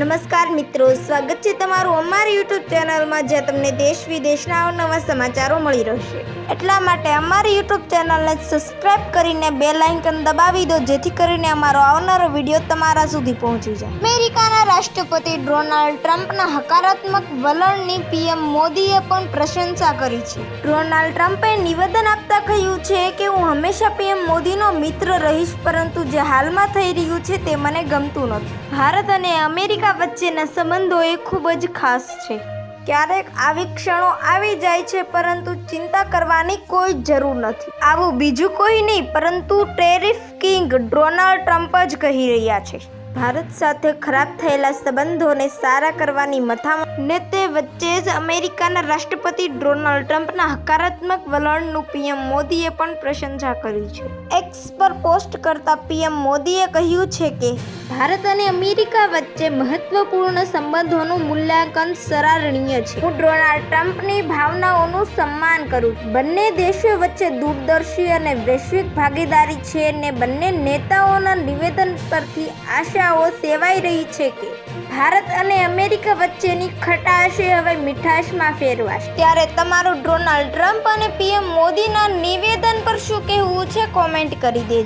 નમસ્કાર મિત્રો સ્વાગત છે તમારું અમારી યુટ્યુબ ચેનલમાં જ્યાં તમને દેશ વિદેશના અવનવા સમાચારો મળી રહેશે. એટલા માટે અમારી યુટ્યુબ ચેનલને સબસ્ક્રાઇબ કરીને બે લાઇકન દબાવી દો જેથી કરીને અમારો આવનારો વીડિયો તમારા સુધી પહોંચી જાય. અમેરિકાના રાષ્ટ્રપતિ ડોનાલ્ડ ટ્રમ્પના હકારાત્મક વલણની પીએમ મોદીએ પણ પ્રશંસા કરી છે. ડોનાલ્ડ ટ્રમ્પે નિવેદન આપતા કહ્યું છે કે હું હંમેશા પીએમ મોદીનો મિત્ર રહીશ પરંતુ જે હાલમાં થઈ રહ્યું છે તે મને ગમતું નથી. ભારત અને અમેરિકા વચ્ચેના સંબંધો એ ખૂબ જ ખાસ છે. ક્યારેક આવી ક્ષણો આવી જાય છે, પરંતુ ચિંતા કરવાની કોઈ જરૂર નથી. આવું બીજું કોઈ નહીં, પરંતુ ટેરિફ કિંગ ડોનાલ્ડ ટ્રમ્પ જ કહી રહ્યા છે. ભારત સાથે ખરાબ થયેલા સંબંધોને સારા કરવાની મથામણ ને તે વચ્ચે જ અમેરિકાના રાષ્ટ્રપતિ ડોનાલ્ડ ટ્રમ્પના હકારાત્મક વલણનું પીએમ મોદીએ પણ પ્રશંસા કરી છે. એક્સ પર પોસ્ટ કરતા પીએમ મોદીએ કહ્યું છે કે, ભારત અને અમેરિકા વચ્ચે મહત્વપૂર્ણ સંબંધોનું મૂલ્યાંકન સરાહનીય છે. હું ડોનાલ્ડ ટ્રમ્પની ભાવનાઓનું સન્માન કરું બંને દેશો વચ્ચે દૂરદર્શી અને વૈશ્વિક ભાગીદારી છે ને બંને નેતાઓના નિવેદન પરથી આશાઓ સેવાઈ રહી છે કે ભારત અને અમેરિકા વચ્ચેની ખટાશે હવે મીઠાશમાં ફેરવાશે. ત્યારે તમારું ડોનાલ્ડ ટ્રમ્પ અને પીએમ મોદીના નિવેદન પર શું કહેવું છે કોમેન્ટ કરી દેજો.